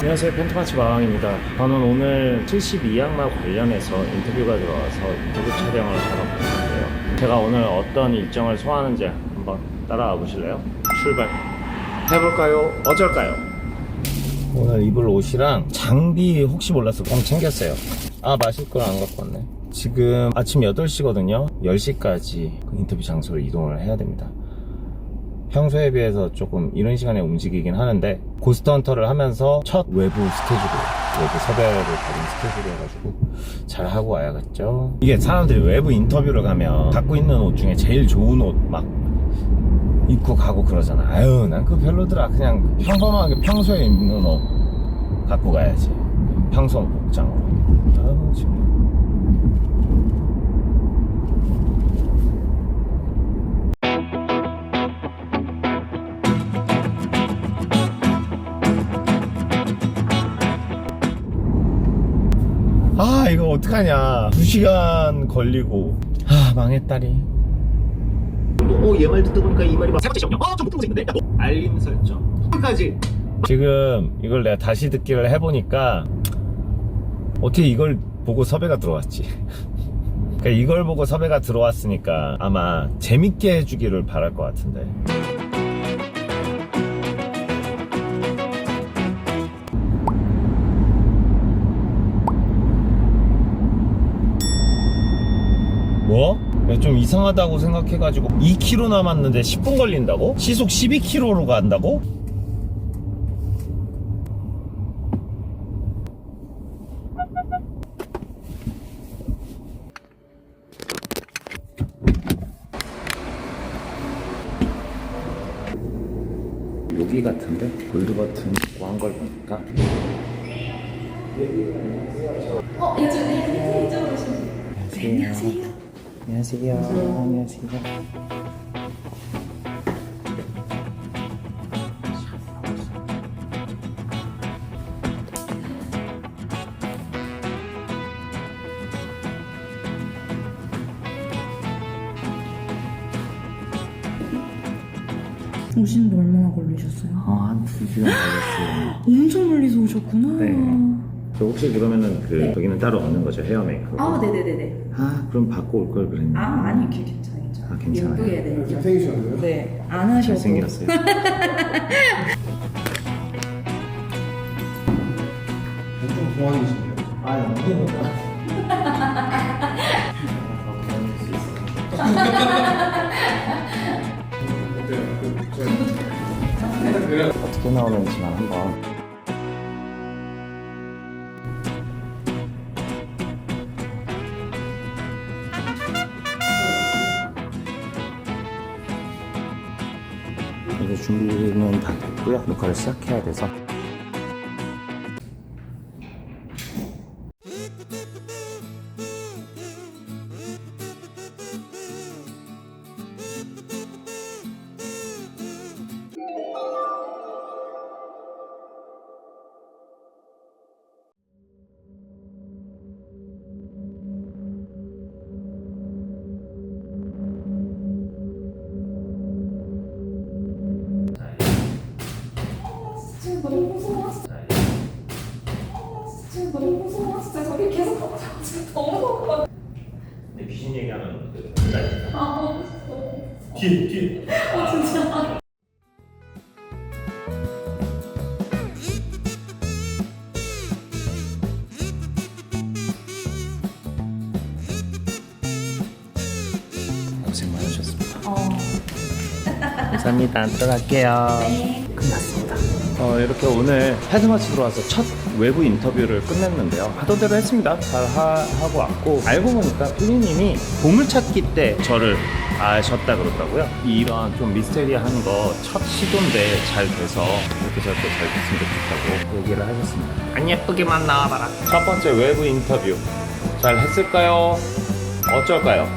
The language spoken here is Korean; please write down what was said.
안녕하세요. 펜트마치 마왕입니다. 저는 오늘 72양마 관련해서 인터뷰가 들어와서 인터뷰 촬영을 하러 갔는데요. 제가 오늘 어떤 일정을 소화하는지 한번 따라와 보실래요? 출발. 해볼까요? 어쩔까요? 오늘 입을 옷이랑 장비 혹시 몰라서 꼭 챙겼어요. 아 마실 걸 안 갖고 왔네. 지금 아침 8시거든요. 10시까지 그 인터뷰 장소로 이동을 해야 됩니다 평소에 비해서 조금 이런 시간에 움직이긴 하는데 고스트 헌터를 하면서 첫 외부 스케줄이에요. 외부 섭외를 받은 스케줄이어가지고 잘 하고 와야겠죠. 이게 사람들이 외부 인터뷰를 가면 갖고 있는 옷 중에 제일 좋은 옷 막 입고 가고 그러잖아. 아유, 난 그거 별로더라. 그냥 평범하게 평소에 입는 옷 갖고 가야지. 평소 복장으로. 아유, 지금. 아 이거 어떡하냐 2시간 걸리고 아 망했다리 오, 얘 말 듣다 보니까 이 말이 막 사각지시군요. 어, 좀 못하고 있는데. 뭐, 알림 설정. 끝까지. 지금 이걸 내가 다시 듣기를 해보니까 어떻게 이걸 보고 섭외가 들어왔지 그러니까 이걸 보고 섭외가 들어왔으니까 아마 재밌게 해주기를 바랄 것 같은데 좀 이상하다고 생각해가지고 2km 남았는데 10분 걸린다고? 시속 12km로 간다고? 여기 같은데 골드 버튼 있고 한 걸 보니까 어, 요즘 네, 이쪽으로 오시면 안녕하세요. 안녕하세요. 안녕하세요. 오시는데 얼마나 걸리셨어요? 아, 한 두 시간 걸렸어요. 엄청 멀리서 오셨구나. 네. 저 혹시 그러면은 그 여기는 따로 없는 거죠 헤어 메이크업? 아, 네네네네. 아, 그럼 받고 올 걸 그랬네. 아, 아니, 그 괜찮아요. 괜찮아요. 아, 괜찮아요? 예쁘게 네. 잘생기셨네요. 네, 안 하셔도. 잘생겼어요. 엄청 동안이시네요. 아, 언제부터? 어떻게 나오는지만 한번. 이제 준비는 다 됐고요. 녹화를 시작해야 돼서. 지금 너무 무서워. 진짜 저기 계속 가고 지금 너무 무서워. 근데 귀신 얘기하면 그 된다니까. 아, 너무 무서워. 뒤에 뒤에. 아, 진짜. 고생 많으셨습니다. 어, 감사합니다. 들어갈게요. 네. 끝났습니다. 어, 이렇게 오늘 헤드마치 들어와서 첫 외부 인터뷰를 끝냈는데요. 하던 대로 했습니다. 잘 하, 고 왔고 알고 보니까 피디님이 보물찾기 때 저를 아셨다 그러더라고요. 이런 좀 미스테리한 거 첫 시도인데 잘 돼서 이렇게 저렇게 잘 됐으면 좋겠다고 얘기를 하셨습니다. 안 예쁘게만 나와봐라. 첫 번째 외부 인터뷰 잘 했을까요? 어쩔까요?